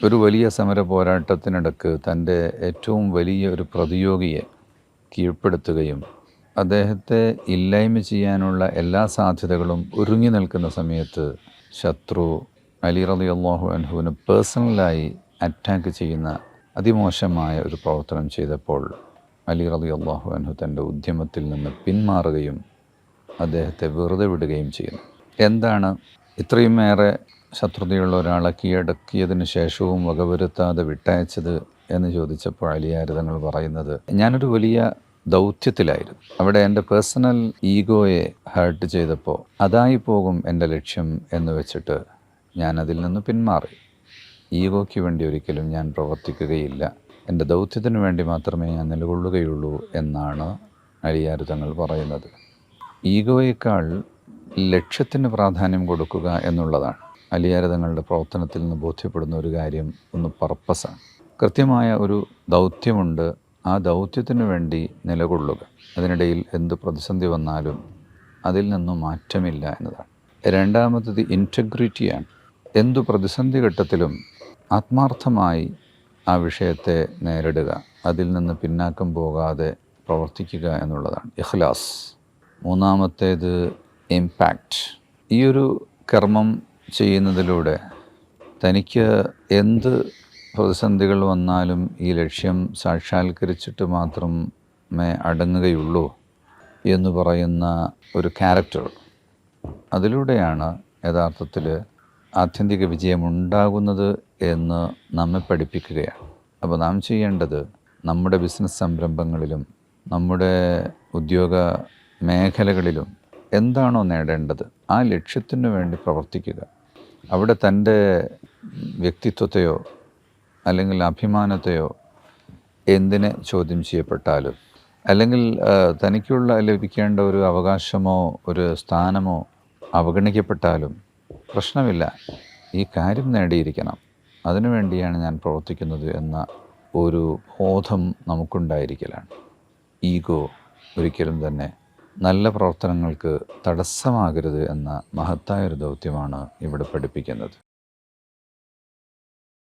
ഒരു വലിയ സമര പോരാട്ടത്തിനിടക്ക് തന്റെ ഏറ്റവും വലിയ ഒരു പ്രതിയോഗിയെ കീഴ്പ്പെടുത്തുകയും അദ്ദേഹത്തെ ഇല്ലായ്മ ചെയ്യാനുള്ള എല്ലാ സാധ്യതകളും ഒരുങ്ങി നിൽക്കുന്ന സമയത്ത് ശത്രു അലി റലി അള്ളാഹു അൻഹുവിന് പേഴ്സണലായി അറ്റാക്ക് ചെയ്യുന്ന അതിമോശമായ ഒരു പ്രവർത്തനം ചെയ്തപ്പോൾ അലി റലി അള്ളാഹു അൻഹു തന്റെ ഉദ്യമത്തിൽ നിന്ന് പിന്മാറുകയും അദ്ദേഹത്തെ വെറുതെ വിടുകയും ചെയ്യുന്നു. എന്താണ് ഇത്രയുമേറെ ശത്രുതയുള്ള ഒരാളെ കീഴടക്കിയതിന് ശേഷവും വകവരുത്താതെ വിട്ടയച്ചത് എന്ന് ചോദിച്ചപ്പോൾ അലിയാരിതങ്ങൾ പറയുന്നത് ഞാനൊരു വലിയ ദൗത്യത്തിലായിരുന്നു. അവിടെ എന്റെ പേഴ്സണൽ ഈഗോയെ ഹേർട്ട് ചെയ്തപ്പോൾ അതായി പോകും എന്റെ ലക്ഷ്യം എന്ന് വെച്ചിട്ട് ഞാൻ അതിൽ നിന്ന് പിന്മാറി. ഈഗോയ്ക്ക് വേണ്ടി ഒരിക്കലും ഞാൻ പ്രവർത്തിക്കുകയില്ല. എന്റെ ദൗത്യത്തിന് വേണ്ടി മാത്രമേ ഞാൻ നിലകൊള്ളുകയുള്ളൂ എന്നാണ് അലിയാരുതങ്ങൾ പറയുന്നത്. ഈഗോയേക്കാൾ ലക്ഷ്യത്തിന് പ്രാധാന്യം കൊടുക്കുക എന്നുള്ളതാണ്. അലിയാരതങ്ങളുടെ പ്രവർത്തനത്തിൽ നിന്ന് ബോധ്യപ്പെടുന്ന ഒരു കാര്യം ഒന്ന് പർപ്പസാണ്. കൃത്യമായ ഒരു ദൗത്യമുണ്ട്. ആ ദൗത്യത്തിന് വേണ്ടി നിലകൊള്ളുക. അതിനിടയിൽ എന്ത് പ്രതിസന്ധി വന്നാലും അതിൽ നിന്നും മാറ്റമില്ല എന്നതാണ്. രണ്ടാമത്തത് ഇന്റഗ്രിറ്റിയാണ് എന്തു പ്രതിസന്ധി ഘട്ടത്തിലും ആത്മാർത്ഥമായി ആ വിഷയത്തെ നേരിടുക. അതിൽ നിന്ന് പിന്നാക്കം പോകാതെ പ്രവർത്തിക്കുക എന്നുള്ളതാണ്. ഇഖ്ലാസ്. മൂന്നാമത്തേത് ഇമ്പാക്റ്റ് ഈ ഒരു കർമ്മം ചെയ്യുന്നതിലൂടെ തനിക്ക് എന്ത് പ്രതിസന്ധികൾ വന്നാലും ഈ ലക്ഷ്യം സാക്ഷാത്കരിച്ചിട്ട് മാത്രമേ അടങ്ങുകയുള്ളൂ എന്ന് പറയുന്ന ഒരു ക്യാരക്ടർ അതിലൂടെയാണ് യഥാർത്ഥത്തിൽ ആത്യന്തിക വിജയമുണ്ടാകുന്നത് എന്ന് നമ്മെ പഠിപ്പിക്കുകയാണ്. അപ്പോൾ നാം ചെയ്യേണ്ടത് നമ്മുടെ ബിസിനസ് സംരംഭങ്ങളിലും നമ്മുടെ ഉദ്യോഗ മേഖലകളിലും എന്താണോ നേടേണ്ടത് ആ ലക്ഷ്യത്തിന് വേണ്ടി പ്രവർത്തിക്കുക. അവിടെ തന്റെ വ്യക്തിത്വത്തെയോ അല്ലെങ്കിൽ അഭിമാനത്തെയോ എന്തിനെ ചോദ്യം ചെയ്യപ്പെട്ടാലും അല്ലെങ്കിൽ തനിക്കുള്ള ലഭിക്കേണ്ട ഒരു അവകാശമോ ഒരു സ്ഥാനമോ അവഗണിക്കപ്പെട്ടാലും പ്രശ്നമില്ല. ഈ കാര്യം നേടിയിരിക്കണം. അതിനുവേണ്ടിയാണ് ഞാൻ പ്രവർത്തിക്കുന്നത് എന്ന ഒരു ബോധം നമുക്കുണ്ടായിരിക്കലാണ്. ഈഗോ ഒരിക്കലും തന്നെ നല്ല പ്രവർത്തനങ്ങൾക്ക് തടസ്സമാകരുത് എന്ന മഹത്തായൊരു ദൗത്യമാണ് ഇവിടെ പഠിപ്പിക്കുന്നത്.